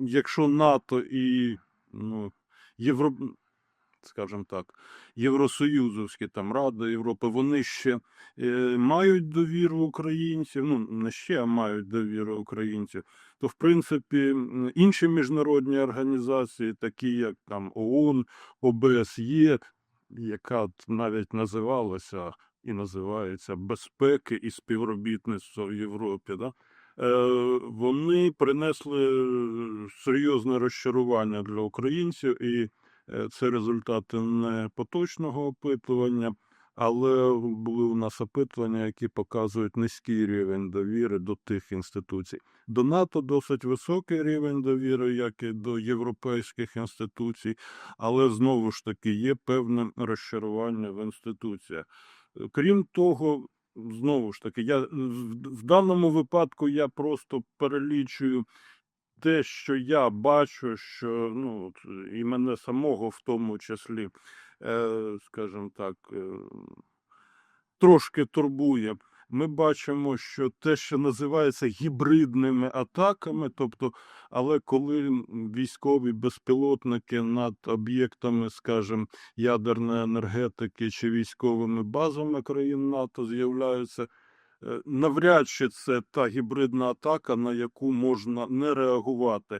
якщо НАТО і ну, Євро, скажімо так, Євросоюзовські там Рада Європи, вони ще е, мають довіру українців, ну не ще а мають довіру українців, то в принципі інші міжнародні організації, такі як там ООН, ОБСЄ, яка навіть називалася і називається безпеки і співробітництво в Європі, да? е, вони принесли е, серйозне розчарування для українців, і е, це результати не поточного опитування, але були у нас опитування, які показують низький рівень довіри до тих інституцій. До НАТО досить високий рівень довіри, як і до європейських інституцій, але знову ж таки є певне розчарування в інституціях. Е, Крім того, знову ж таки, я в в даному випадку я просто перелічую те, що я бачу, що ну і мене самого в тому числі, е, скажімо так, е, трошки турбує. Ми бачимо, що те, що називається гібридними атаками, тобто, але коли військові безпілотники над об'єктами, скажімо, ядерної енергетики чи військовими базами країн НАТО з'являються, е, навряд чи це та гібридна атака, на яку можна не реагувати.